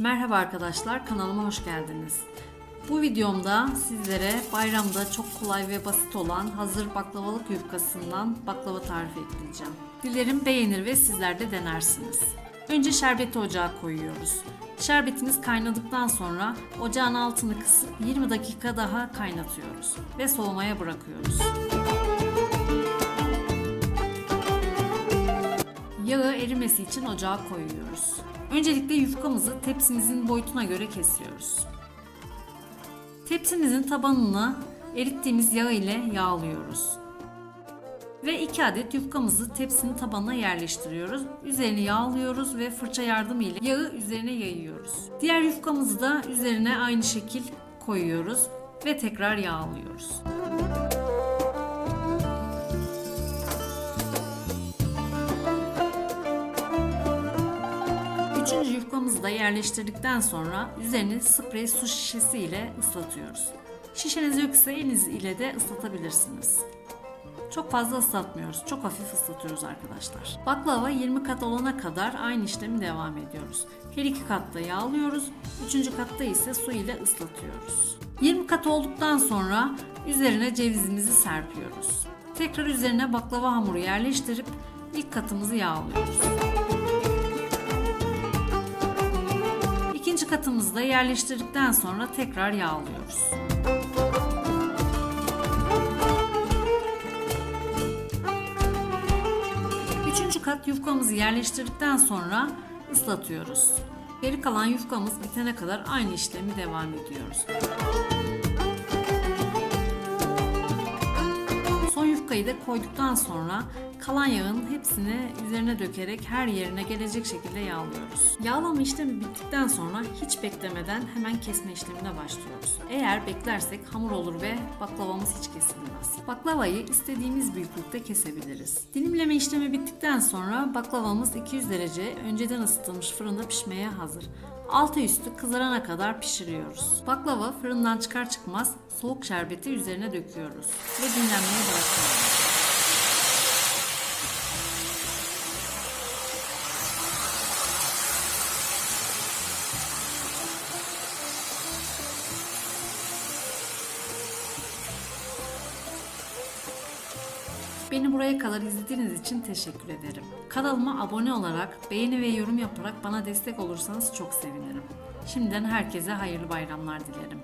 Merhaba arkadaşlar, kanalıma hoş geldiniz. Bu videomda sizlere bayramda çok kolay ve basit olan hazır baklavalık yufkasından baklava tarifi ekleyeceğim. Dilerim beğenir ve sizler de denersiniz. Önce şerbeti ocağa koyuyoruz. Şerbetimiz kaynadıktan sonra ocağın altını kısıp 20 dakika daha kaynatıyoruz ve soğumaya bırakıyoruz. Yağı erimesi için ocağa koyuyoruz. Öncelikle yufkamızı tepsimizin boyutuna göre kesiyoruz. Tepsimizin tabanını erittiğimiz yağ ile yağlıyoruz. Ve 2 adet yufkamızı tepsinin tabanına yerleştiriyoruz. Üzerini yağlıyoruz ve fırça yardımıyla yağı üzerine yayıyoruz. Diğer yufkamızı da üzerine aynı şekil koyuyoruz ve tekrar yağlıyoruz. Üçüncü yufkamızı da yerleştirdikten sonra üzerini sprey su şişesi ile ıslatıyoruz. Şişeniz yoksa eliniz ile de ıslatabilirsiniz. Çok fazla ıslatmıyoruz. Çok hafif ıslatıyoruz arkadaşlar. Baklava 20 kat olana kadar aynı işlemi devam ediyoruz. Her iki katta yağlıyoruz. Üçüncü katta ise su ile ıslatıyoruz. 20 kat olduktan sonra üzerine cevizimizi serpiyoruz. Tekrar üzerine baklava hamuru yerleştirip ilk katımızı yağlıyoruz. İkinci katımızı da yerleştirdikten sonra tekrar yağlıyoruz. Üçüncü kat yufkamızı yerleştirdikten sonra ıslatıyoruz. Geri kalan yufkamız bitene kadar aynı işlemi devam ediyoruz. Son yufkayı da koyduktan sonra kalan yağın hepsini üzerine dökerek her yerine gelecek şekilde yağlıyoruz. Yağlama işlemi bittikten sonra hiç beklemeden hemen kesme işlemine başlıyoruz. Eğer beklersek hamur olur ve baklavamız hiç kesilmez. Baklavayı istediğimiz büyüklükte kesebiliriz. Dilimleme işlemi bittikten sonra baklavamız 200 derece önceden ısıtılmış fırında pişmeye hazır. Altı üstü kızarana kadar pişiriyoruz. Baklava fırından çıkar çıkmaz soğuk şerbeti üzerine döküyoruz ve dinlenmeye bırakıyoruz. Beni buraya kadar izlediğiniz için teşekkür ederim. Kanalıma abone olarak, beğeni ve yorum yaparak bana destek olursanız çok sevinirim. Şimdiden herkese hayırlı bayramlar dilerim.